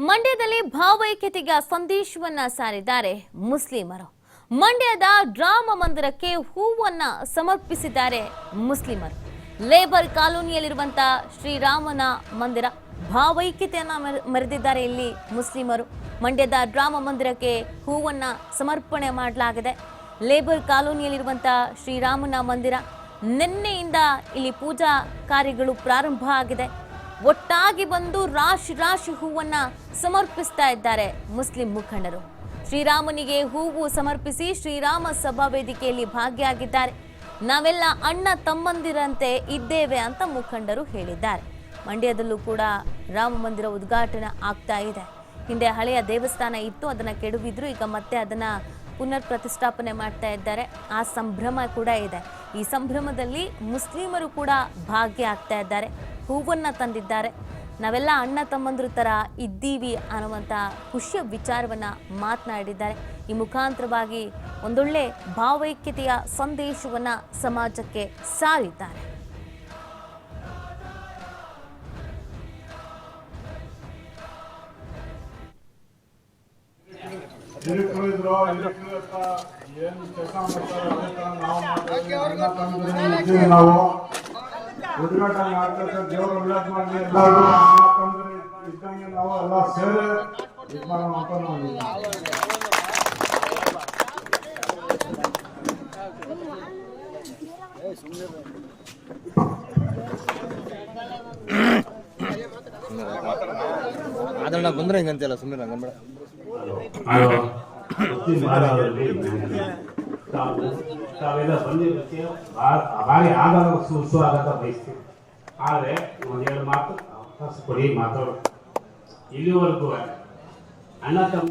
ಮಂಡ್ಯದಲ್ಲಿ ಭಾವೈಕ್ಯತೆಗೆ ಸಂದೇಶವನ್ನ ಸಾರಿದ್ದಾರೆ ಮುಸ್ಲಿಮರು. ಮಂಡ್ಯದ ರಾಮ ಮಂದಿರಕ್ಕೆ ಹೂವನ್ನ ಸಮರ್ಪಿಸಿದ್ದಾರೆ ಮುಸ್ಲಿಮರು. ಲೇಬರ್ ಕಾಲೋನಿಯಲ್ಲಿರುವಂತ ಶ್ರೀರಾಮನ ಮಂದಿರ ಭಾವೈಕ್ಯತೆಯನ್ನ ಮೆರೆ- ಮೆರೆದಿದ್ದಾರೆ ಇಲ್ಲಿ ಮುಸ್ಲಿಮರು. ಮಂಡ್ಯದ ರಾಮ ಮಂದಿರಕ್ಕೆ ಹೂವನ್ನ ಸಮರ್ಪಣೆ ಮಾಡಲಾಗಿದೆ. ಲೇಬರ್ ಕಾಲೋನಿಯಲ್ಲಿರುವಂತ ಶ್ರೀರಾಮನ ಮಂದಿರ. ನಿನ್ನೆಯಿಂದ ಇಲ್ಲಿ ಪೂಜಾ ಕಾರ್ಯಗಳು ಪ್ರಾರಂಭ ಆಗಿದೆ. ಒಟ್ಟಾಗಿ ಬಂದು ರಾಶಿ ರಾಶಿ ಹೂವನ್ನ ಸಮರ್ಪಿಸ್ತಾ ಇದ್ದಾರೆ ಮುಸ್ಲಿಂ ಮುಖಂಡರು. ಶ್ರೀರಾಮನಿಗೆ ಹೂವು ಸಮರ್ಪಿಸಿ ಶ್ರೀರಾಮ ಸಭಾ ವೇದಿಕೆಯಲ್ಲಿ ಭಾಗಿಯಾಗಿದ್ದಾರೆ. ನಾವೆಲ್ಲ ಅಣ್ಣ ತಮ್ಮಂದಿರಂತೆ ಇದ್ದೇವೆ ಅಂತ ಮುಖಂಡರು ಹೇಳಿದ್ದಾರೆ. ಮಂಡ್ಯದಲ್ಲೂ ಕೂಡ ರಾಮ ಮಂದಿರ ಉದ್ಘಾಟನೆ ಆಗ್ತಾ ಇದೆ. ಹಿಂದೆ ಹಳೆಯ ದೇವಸ್ಥಾನ ಇತ್ತು, ಅದನ್ನ ಕೆಡವಿದ್ರು, ಈಗ ಮತ್ತೆ ಅದನ್ನ ಪುನರ್ ಪ್ರತಿಷ್ಠಾಪನೆ ಮಾಡ್ತಾ ಇದ್ದಾರೆ. ಆ ಸಂಭ್ರಮ ಕೂಡ ಇದೆ. ಈ ಸಂಭ್ರಮದಲ್ಲಿ ಮುಸ್ಲಿಮರು ಕೂಡ ಭಾಗಿಯಾಗ್ತಾ ಇದ್ದಾರೆ. ಹೂವನ್ನ ತಂದಿದ್ದಾರೆ. ನಾವೆಲ್ಲ ಅಣ್ಣ ತಮ್ಮಂದ್ರ ಥರ ಇದ್ದೀವಿ ಅನ್ನುವಂಥ ಖುಷಿಯ ವಿಚಾರವನ್ನ ಮಾತನಾಡಿದ್ದಾರೆ. ಈ ಮುಖಾಂತರವಾಗಿ ಒಂದೊಳ್ಳೆ ಭಾವೈಕ್ಯತೆಯ ಸಂದೇಶವನ್ನ ಸಮಾಜಕ್ಕೆ ಸಾರಿದ್ದಾರೆ ಮಾಡ್ತೀವಿ. ಅಣ್ಣ ತಮ್ಮಂದಿರು ಇದ್ದೀವಿ ನಾವು ಉದ್ಘಾಟನೆ ಮಾಡ್ತಕ್ಕ ದೇವರು ಒಳ್ಳೇದ್ ಮಾಡಲಿ ಎಲ್ಲರೂ ಇದ್ದಂಗೆ ನಾವು ಎಲ್ಲ ಸೇರಿ ಇದು ಮಾಡೋಣ ಅಂತ ನಾವು ಆದ್ರೆ ನಾ ಬಂದ್ರೆ ಹಿಂಗಂತಿಲ್ಲ ಸುಮ್ಮನೆ ವಾರದಲ್ಲಿ ತಾವು ತಾವೆಲ್ಲ ಬಂದಿದ್ದಕ್ಕೆ ಭಾರಿ ಆಧಾರ ಸು ಸ್ವಾಗತ ಬಯಸ್ತೀವಿ. ಆದರೆ ಒಂದೆರಡು ಮಾತು ಅವಕಾಶ ಕೊಡಿ ಮಾತಾಡೋ. ಇಲ್ಲಿವರೆಗೂ ಅಣ್ಣ ತಮ್ಮ